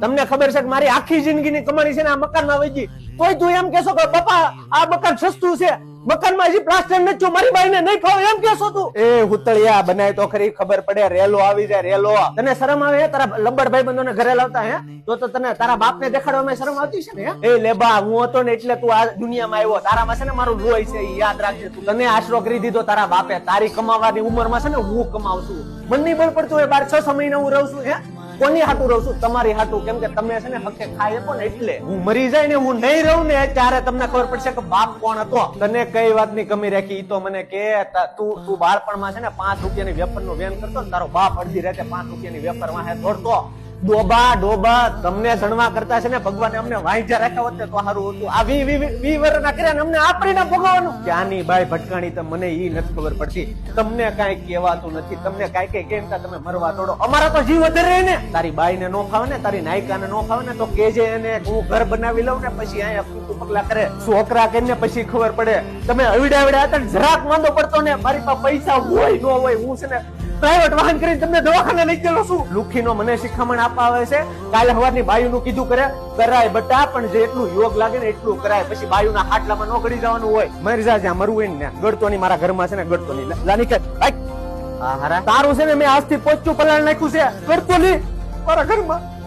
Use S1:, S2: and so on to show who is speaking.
S1: તમને ખબર છે કે મારી આખી જિંદગીની કમાણી છે ને આ મકાનમાં વહી ગઈ તોય તું એમ કેશો કે પપ્પા આ મકાન સસ્તું છે. મકાનમાં હજી પ્લાસ્ટર નથી મારી બાઈને નહીં ખાવ એમ કેશો તું. એ હુતળિયા બનાય તો ખરી ખબર પડે રેલો આવી જાય રેલો. તને શરમ આવે તારા લંબડ ભાઈ બંધોને ઘરે લાવતા હે? તો તો તને તારા બાપને દેખાડવામાં શરમ આવતી છે ને? એ લેબા હું હતો ને એટલે તું આ દુનિયામાં આવ્યો. તારામાં છે ને મારું લોહી છે યાદ રાખજે. તું તને આશરો કરી દીધો તારા બાપે. તારી કમાવાની ઉંમરમાં છે ને હું કમાઉં છું મને નહીં બળ પડતું હોય બાર છ મહિના હું રહું છું હે? કોની હાટું રહું છું? તમારી હાટું. કેમ કે તમે છે ને હકે ખાઈ શકો ને એટલે. હું મરી જાય ને હું નહીં રહું ને ત્યારે તમને ખબર પડશે કે બાપ કોણ હતો. તને કઈ વાતની કમી રાખી? તો મને કે, તું તું બાળપણમાં છે ને પાંચ રૂપિયાની વેપારનું વેન કરતો ને તારો બાપ અડધી રાતે પાંચ રૂપિયાની વેપાર વાહે દોડતો. ડોબા ડોબા, તમને જણવા કરતા છે ને, ભગવાને અમને વાંચ્યા રાખ્યા હોત ને તો સારું હતું. આ વી વી કર્યા ને અમને આ પરિણામ ભોગવવાનું. ક્યાંની ભાઈ ભટકાણી તો મને ઈ નથી ખબર પડતી. તમને કાંઈ કહેવાતું નથી. તમને કાંઈ કઈ કેમ તમે મરવા તોડો. અમારા તો જીવ વધારે રહે ને. તારી બાઈને નો ખાવ ને, તારી નાયકાને નો ખાવ ને, તો કેજે એને, હું ઘર બનાવી લઉં ને, પછી અહીંયા ફૂટું પગલા કરે. છોકરા કરીને પછી ખબર પડે. તમે અવડા અવડા હતા જરાક માંદો પડતો ને, મારી પાસે પૈસા હોય, ન હોય, હું છે ને પ્રાઇવેટ વાહન કરીને તમને દવાખાને લઈ ગયેલો છું. લુખીનો મને શિખામણ આપવા આવે છે. કાલે સવારની બાયુનું કીધું કરે કરાય બટા પણ જેટલું યોગ લાગે ને એટલું કરાય. પછી બાયુના હાટલામાં નો ગળી જવાનું હોય. મરી જા જ્યાં મરવું હોય ને ગળતો નહીં મારા ઘરમાં છે ને ગળતો નહીં લાની કે તારું છે ને મેં આજથી પોચું પલાળ નાખ્યું છે. ગળતો નહીં. મારા ઘરમાં.